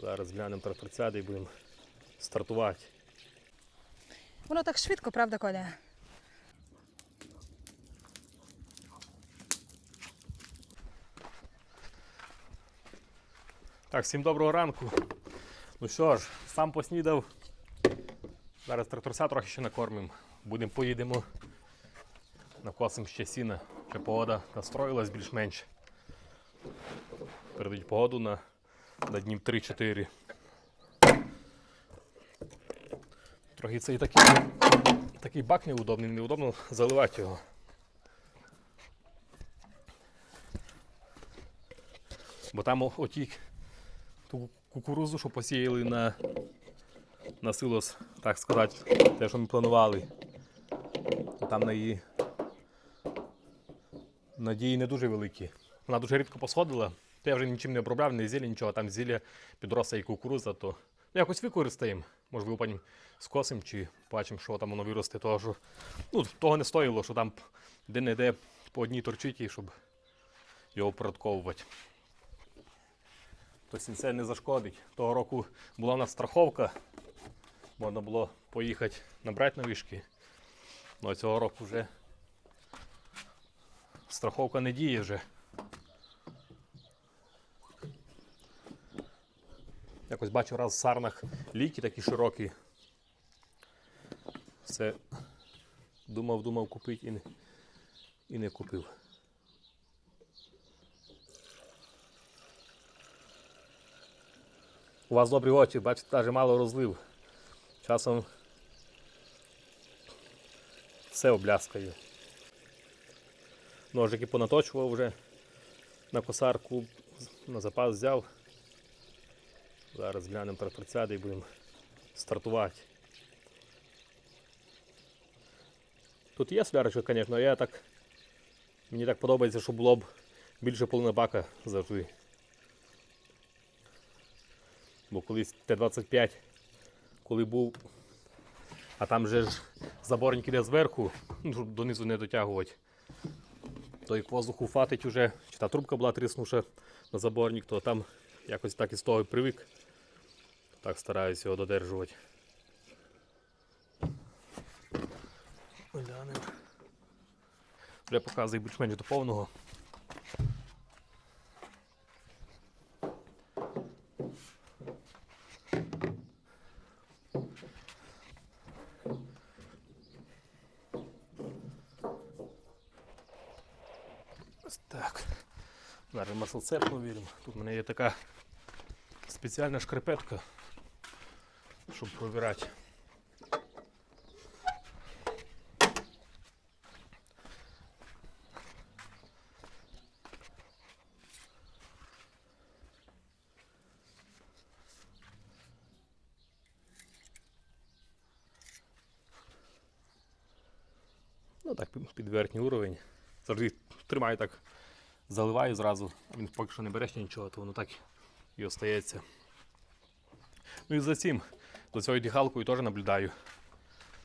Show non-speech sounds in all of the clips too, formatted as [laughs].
Зараз глянемо тракторцяди і будемо стартувати. Воно так швидко, правда, Коля? Так, всім доброго ранку. Ну що ж, сам поснідав. Зараз тракторця трохи ще накормимо. Будемо поїдемо. Накосимо ще сіна. Ще погода настроїлась більш-менш. Передають погоду на, на днів 3-4. Трохи цей такий, такий бак неудобний, неудобно заливати його. Бо там оті ту кукурузу, що посіяли на, на силос, так сказати, те, що ми планували. Там на її надії не дуже великі. Вона дуже рідко посходила. То я вже нічим не обробляв, не зілля, нічого. Там зілля підросла і кукуруза, то якось використаємо. Можливо, потім скосимо чи бачимо, що там воно виросте. Того, що, ну, того не стоїло, що там де-не-де по одній торчиті, щоб його опорядковувати то сінце не зашкодить. Того року була у нас страховка, можна було поїхати набрати на вишки. Ну а цього року вже страховка не діє вже. Якось бачу раз в сарнах ліки такі широкі. Все думав, думав купити і не, і не купив. У вас добрі очі, бачите, навіть мало розлив. Часом все обляскає. Ножики понаточував вже на косарку, на запас взяв. Зараз глянемо тракторцяди і будемо стартувати. Тут є солярочка, звісно, я так. Мені так подобається, щоб було б більше половина бака завжди. Бо колись Т-25, коли був, а там же ж заборник іде зверху, ну, щоб донизу не дотягувати. То як воздуху фатить уже, чи та трубка була тріснувша на заборник, то там якось так із того привик. Так стараюся його додержувати. Глянемо. Вже показує більш-менш до повного. Ось так. Зараз маслцеп провіримо. Тут в мене є така спеціальна шкарпетка, щоб провірати. Ну так, під- верхній уровень. Завжди тримаю так, заливаю зразу, а він поки що не бере ще нічого, то воно так і остається. Ну і за цим, за цією дігалкою теж наблюдаю.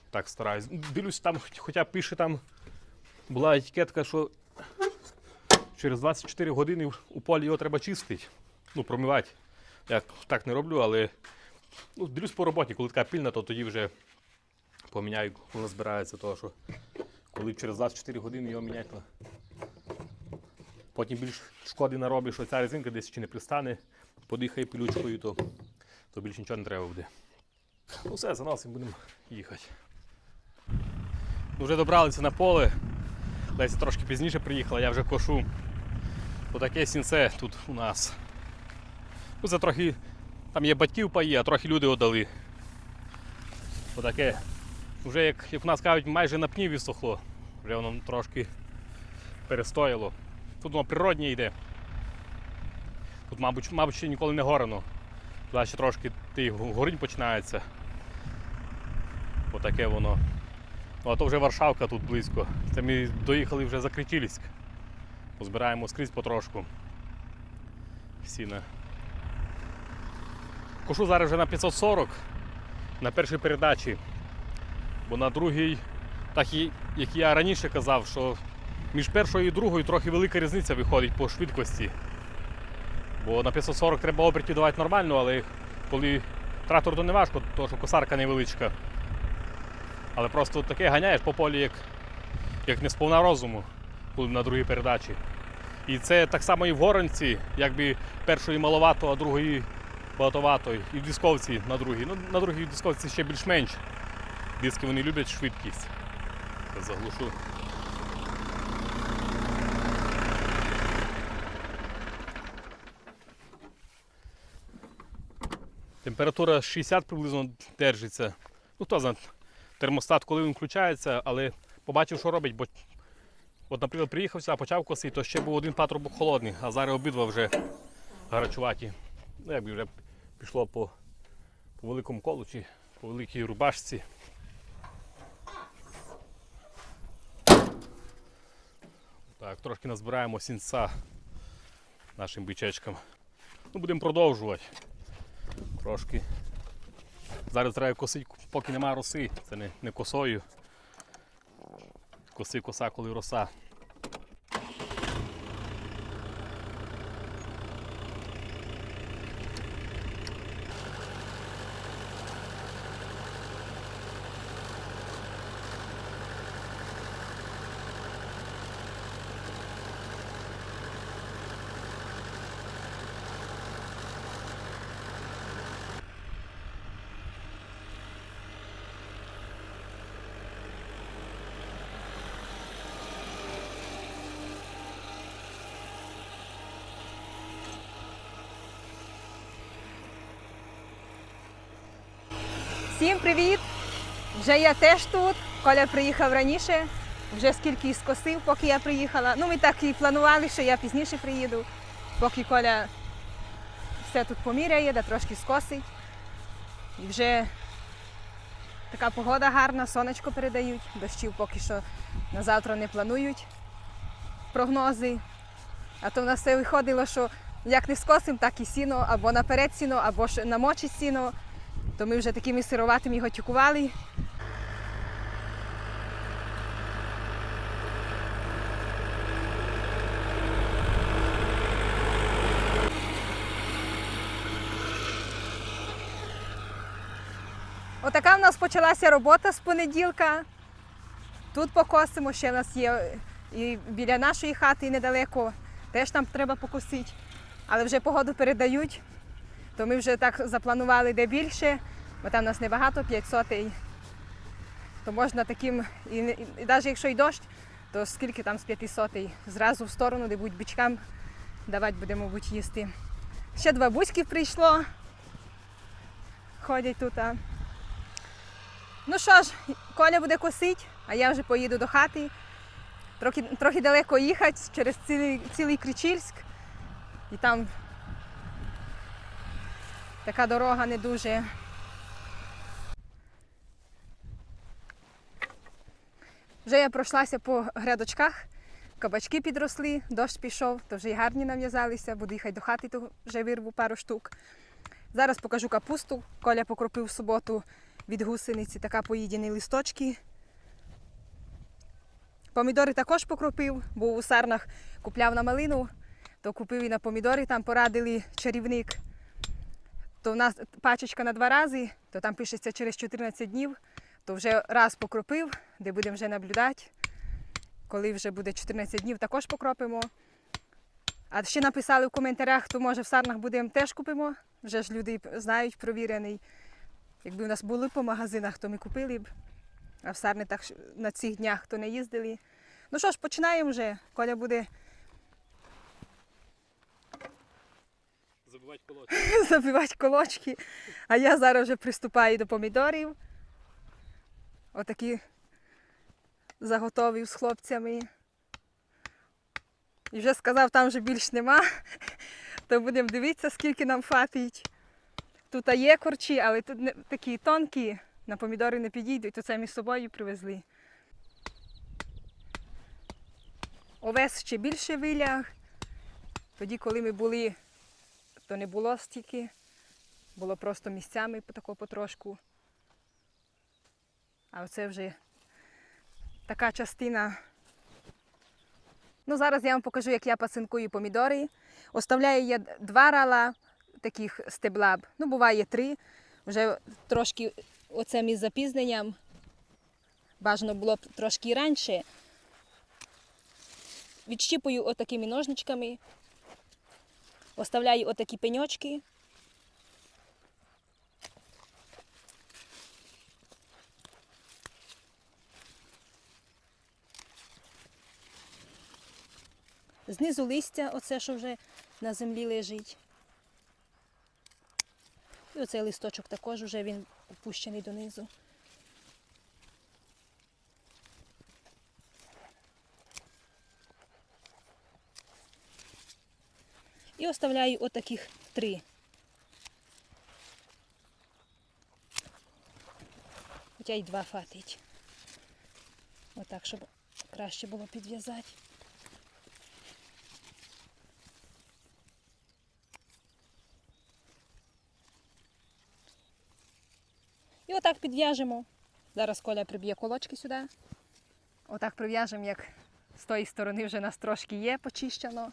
Так стараюсь. Дивлюсь, там хоча б пише там була етикетка, що через 24 години у полі його треба чистити. Ну, промивати. Я так не роблю, але ну, дивлюсь по роботі, коли така пільна, то тоді вже поміняю, коли збирається, того, що коли через 24 години його міняти, то потім більш шкоди наробиш, що ця резинка десь чи не пристане, подихає пилючкою, то, то більше нічого не треба буде. Ну все, заносимо, будемо їхати. Вже добралися на поле. Леся трошки пізніше приїхала, я вже кошу. Отаке сінце тут у нас. Ну, це трохи. Там є батьків паї, а трохи люди отдали. Отаке. Вже як, як в нас кажуть, майже на пні висохло. Вже воно трошки перестояло. Тут воно природнє йде. Тут, мабуть, мабуть, ще ніколи не горено. Ще трошки ти горінь починається. Отаке воно. Ну, а то вже Варшавка тут близько. Це ми доїхали вже за Кричилівськ. Позбираємо скрізь потрошку. Сіна. Кошу зараз вже на 540 на першій передачі. Бо на другій, так і як я раніше казав, що між першою і другою трохи велика різниця виходить по швидкості. Бо на 540 треба обертів давати нормально, але коли трактор то не важко, тому що косарка невеличка. Але просто таке ганяєш по полі, як, як не сповна розуму, коли на другій передачі. І це так само і в горонці, якби першої маловато, а другої багатовато. І в дисковці на другій. Ну, на другій дисковці ще більш-менш. Диски вони люблять швидкість. Заглушу. Температура 60 приблизно держиться. Ну, хто знає, термостат, коли він включається, але побачив, що робить, бо от, наприклад, приїхав сюди, почав косити, то ще був один патрубок холодний, а зараз обидва вже гарячуваті. Ну, якби вже пішло по, по великому колу чи по великій рубашці. Так, трошки назбираємо сінця нашим бичечкам. Ну, будемо продовжувати. Трошки. Зараз треба косити, поки немає роси. Це не, не косою. Коси коса, коли роса. Всім привіт! Вже я теж тут. Коля приїхав раніше. Вже скільки скосив, поки я приїхала. Ну, ми так і планували, що я пізніше приїду, поки Коля все тут поміряє, да трошки скосить. І вже така погода гарна, сонечко передають, дощів поки що на завтра не планують прогнози. А то в нас все виходило, що як не скосимо, так і сіно, або наперед сіно, або намочить сіно. То ми вже такими сироватими його тюкували. Отака в нас почалася робота з понеділка. Тут покосимо, ще в нас є і біля нашої хати і недалеко. Теж там треба покосити. Але вже погоду передають, то ми вже так запланували де більше, бо там нас небагато, 5 сотей. То можна таким, і, і, і навіть якщо й дощ, то скільки там з 5 сотей, зразу в сторону, де будуть бичкам давати будемо мабуть, їсти. Ще два бузьки прийшло. Ходять тут. а. Ну що ж, Коля буде косить, а я вже поїду до хати. Трохи, трохи далеко їхати через цілий, цілий Кричільськ. І там така дорога не дуже. Вже я пройшлася по грядочках, кабачки підросли, дощ пішов, то вже й гарні нав'язалися, буду їхати до хати, то вже вирву пару штук. Зараз покажу капусту. Коля покропив в суботу від гусениці, така поїдені листочки. Помідори також покропив, був у сарнах, купляв на малину, то купив і на помідори, там порадили чарівник. То в нас пачечка на два рази, то там пишеться через 14 днів, то вже раз покропив, де будемо вже наблюдати. Коли вже буде 14 днів, також покропимо. А ще написали в коментарях, то може в сарнах будемо теж купимо. Вже ж люди знають, провірений. Якби в нас були по магазинах, то ми купили б. А в сарни так на цих днях то не їздили. Ну що ж, починаємо вже. Коля буде Забивати колоти. [laughs] забивати колочки. А я зараз вже приступаю до помідорів. Отакі заготовив з хлопцями. І вже сказав, там вже більш нема. [laughs] То будемо дивитися, скільки нам фатить. Тут є корчі, але тут не, такі тонкі, на помідори не підійдуть, то це з собою привезли. Овес ще більше виляг. Тоді, коли ми були то не було стільки, було просто місцями тако потрошку. А оце вже така частина. Ну, зараз я вам покажу, як я пасинкую помідори. Оставляю я два рала, таких стебла. Ну, буває три. Вже трошки оцем із запізненням. Бажано було б трошки раніше. Відщіпую отакими ножничками. Оставляю отакі пеньочки. Знизу листя, оце, що вже на землі лежить. І оцей листочок також вже він опущений донизу. І оставляю отаких три. Хоча й два хватить. Отак, щоб краще було підв'язати. І отак підв'яжемо. Зараз Коля приб'є колочки сюди. Отак прив'яжемо, як з тої сторони вже нас трошки є почищено.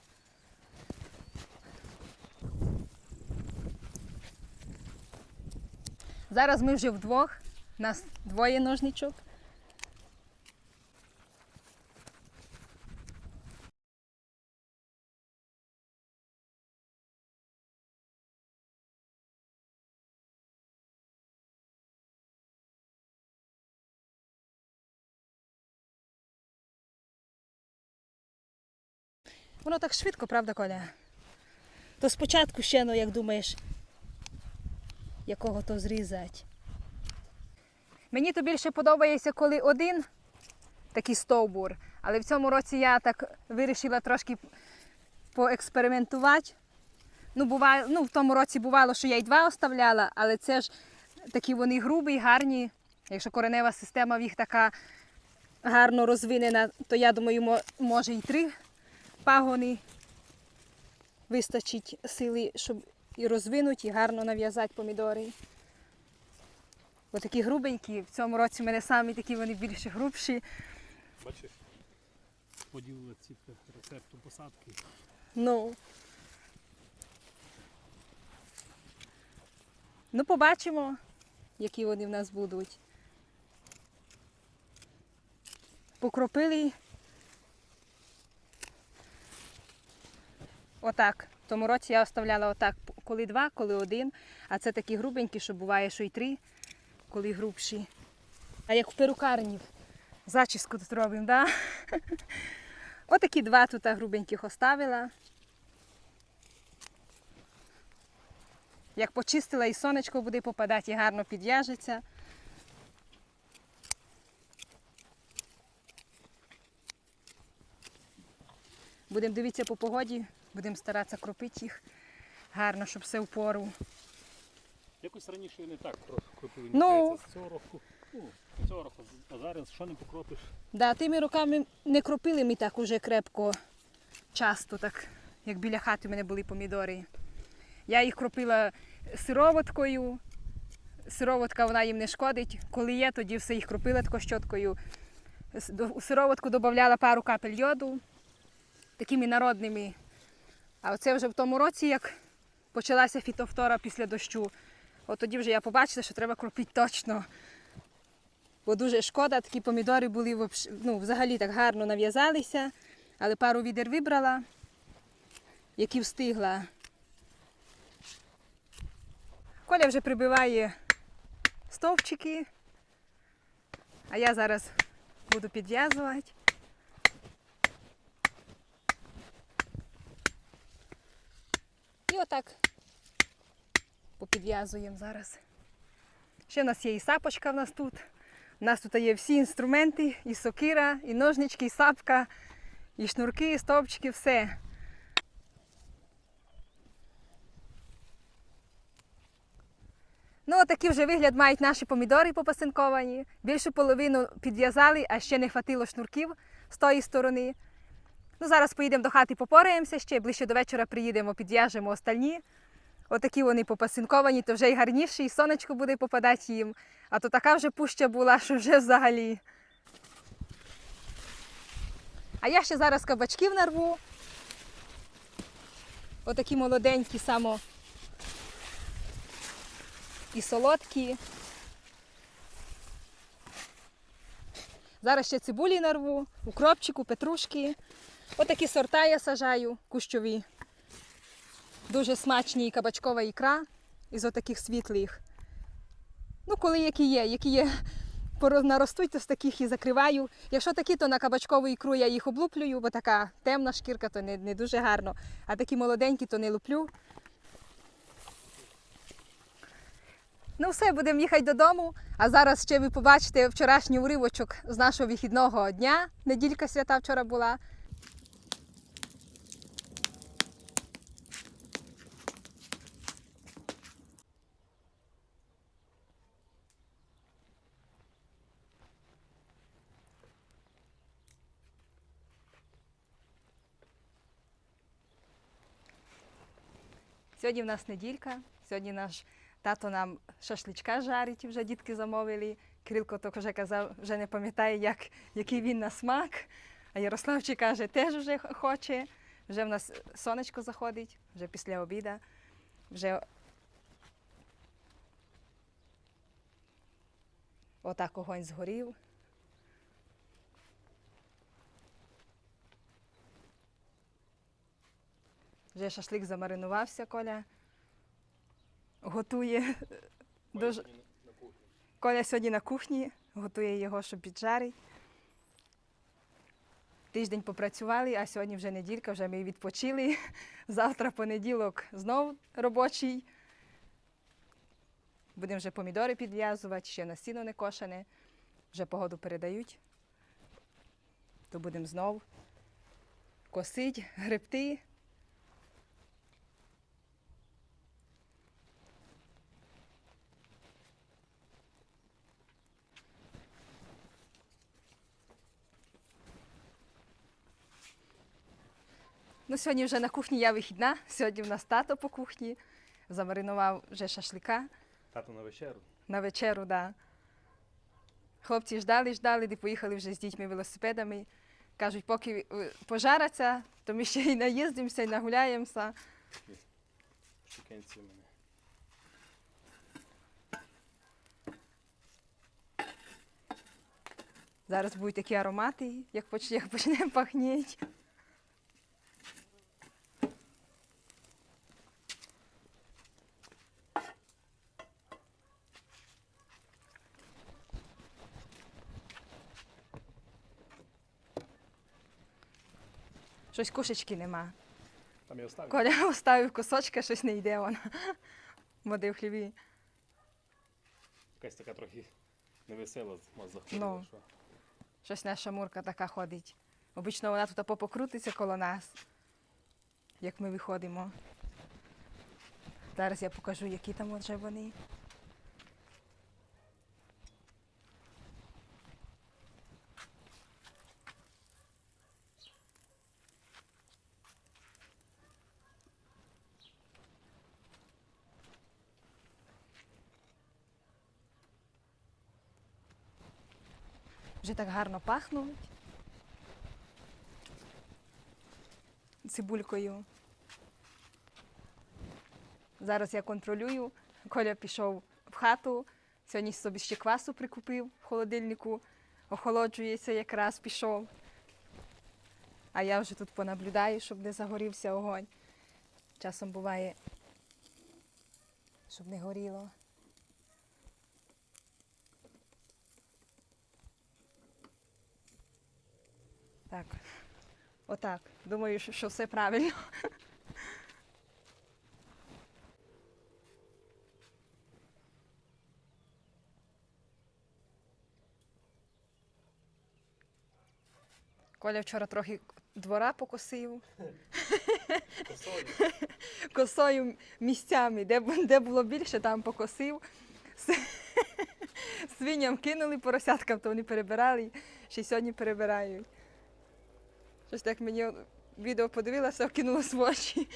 Зараз ми вже вдвох. Нас двоє ножничок. Воно так швидко, правда, Коля? То спочатку ще, ну, як думаєш, якого то зрізати. Мені то більше подобається, коли один такий стовбур, але в цьому році я так вирішила трошки поекспериментувати. Ну, буває, ну, в тому році бувало, що я й два оставляла, але це ж такі вони грубі, гарні. Якщо коренева система в їх така гарно розвинена, то я думаю, може і три пагони вистачить сили, щоб і розвинути, і гарно нав'язати помідори. Бо такі грубенькі, в цьому році в мене самі такі вони більше грубші. Бачиш, поділили ці рецепту посадки. Ну. Ну, побачимо, які вони в нас будуть. Покропили. Отак. В тому році я оставляла отак, коли два, коли один. А це такі грубенькі, що буває, що й три, коли грубші. А як в перукарні. Зачіску тут робимо? Да? [laughs] Отакі два тут грубеньких оставила. Як почистила і сонечко буде попадати, і гарно підв'яжеться. Будемо дивитися по погоді, будемо старатися кропити їх гарно, щоб все в пору. Якось раніше не так кропили, Ну. цього року. Ну, цього року, а зараз що не покропиш? Да, тими роками не кропили ми так уже крепко, часто, так як біля хати у мене були помідори. Я їх кропила сироваткою. Сироватка вона їм не шкодить. Коли є, тоді все їх кропила такою щоткою. У сироватку додавала пару капель йоду, такими народними. А оце вже в тому році, як почалася фітофтора після дощу, от тоді вже я побачила, що треба кропити точно. Бо дуже шкода, такі помідори були ну, взагалі так гарно нав'язалися, але пару відер вибрала, які встигла. Коля вже прибиває стовпчики, а я зараз буду підв'язувати. І отак попідв'язуємо зараз. Ще в нас є і сапочка в нас тут. У нас тут є всі інструменти, і сокира, і ножнички, і сапка, і шнурки, і стовпчики, все. Ну, отакий вже вигляд мають наші помідори попасинковані. Більшу половину підв'язали, а ще не хватило шнурків з тої сторони. Ну, зараз поїдемо до хати, попораємося ще, ближче до вечора приїдемо, підв'яжемо остальні. Отакі вони попасинковані, то вже й гарніші, і сонечко буде попадати їм. А то така вже пуща була, що вже взагалі. А я ще зараз кабачків нарву. Отакі молоденькі, само і солодкі. Зараз ще цибулі нарву, укропчику, петрушки. Отакі сорта я сажаю, кущові. Дуже смачні і кабачкова ікра із отаких світлих. Ну, коли які є, які є, наростуть, то з таких і закриваю. Якщо такі, то на кабачкову ікру я їх облуплюю, бо така темна шкірка, то не, не дуже гарно. А такі молоденькі, то не луплю. Ну, все, будемо їхати додому. А зараз ще ви побачите вчорашній уривочок з нашого вихідного дня. Неділька свята вчора була. Сьогодні в нас неділька. Сьогодні наш тато нам шашличка жарить, вже дітки замовили. Кирилко вже казав, вже не пам'ятає, як, який він на смак. А Ярославчик каже, теж вже хоче. Вже в нас сонечко заходить, вже після обіда. Вже отак огонь згорів. Вже шашлик замаринувався, Коля. Готує. Дуже... Коля сьогодні на кухні, готує його, щоб піджарить. Тиждень попрацювали, а сьогодні вже неділька, вже ми відпочили. Завтра понеділок знов робочий. Будемо вже помідори підв'язувати, ще на сіно не кошене. Вже погоду передають. То будемо знов косити, гребти. Ну, сьогодні вже на кухні я вихідна. Сьогодні в нас тато по кухні. Замаринував вже шашлика Тато на вечеру. на вечеру, да. Хлопці ждали, ждали, де поїхали вже з дітьми велосипедами. Кажуть, поки е, пожараться, то ми ще й наїздимося, і нагуляємося. Шукенці мене. Зараз будуть такі аромати, як поч- як почне пахніть. Щось кошечки нема. Там я оставлю. Коля [laughs] оставив кусочка, щось не йде вона. Води в хліві. Якась така трохи невесела з- заходила. Ну. що. Щось наша мурка така ходить. Обично вона тут попокрутиться коло нас, як ми виходимо. Зараз я покажу, які там вже вони. Так гарно пахнуть. Цибулькою. Зараз я контролюю. Коля пішов в хату. Сьогодні собі ще квасу прикупив в холодильнику. Охолоджується якраз пішов. А я вже тут понаблюдаю, щоб не загорівся огонь. Часом буває, щоб не горіло. Так. Отак. Думаю, що, все правильно. Коля вчора трохи двора покосив. Косою місцями, де, де було більше, там покосив. [laughs] Свиням кинули поросяткам, то вони перебирали, ще й сьогодні перебирають. Щось так мені відео подивилася, кинулось в очі.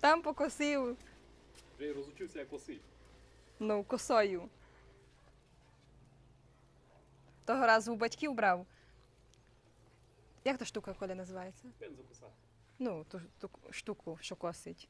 Там покосив, Вже розучився, як косить. ну, косою. Того разу у батьків брав. Як та штука коли називається? Бензокоса. Ну, ту, ту штуку, що косить.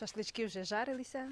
Шашлички вже жарилися.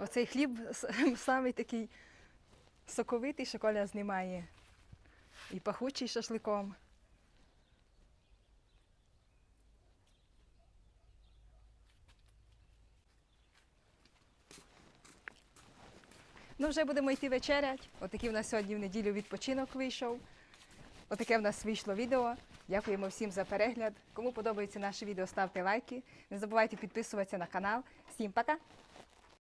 Оцей хліб [laughs] самий такий соковитий, що Коля знімає. І пахучий шашликом. Ну, вже будемо йти вечерять. Отакий в нас сьогодні в неділю відпочинок вийшов. Отаке в нас вийшло відео. Дякуємо всім за перегляд. Кому подобається наше відео, ставте лайки. Не забувайте підписуватися на канал. Всім пока!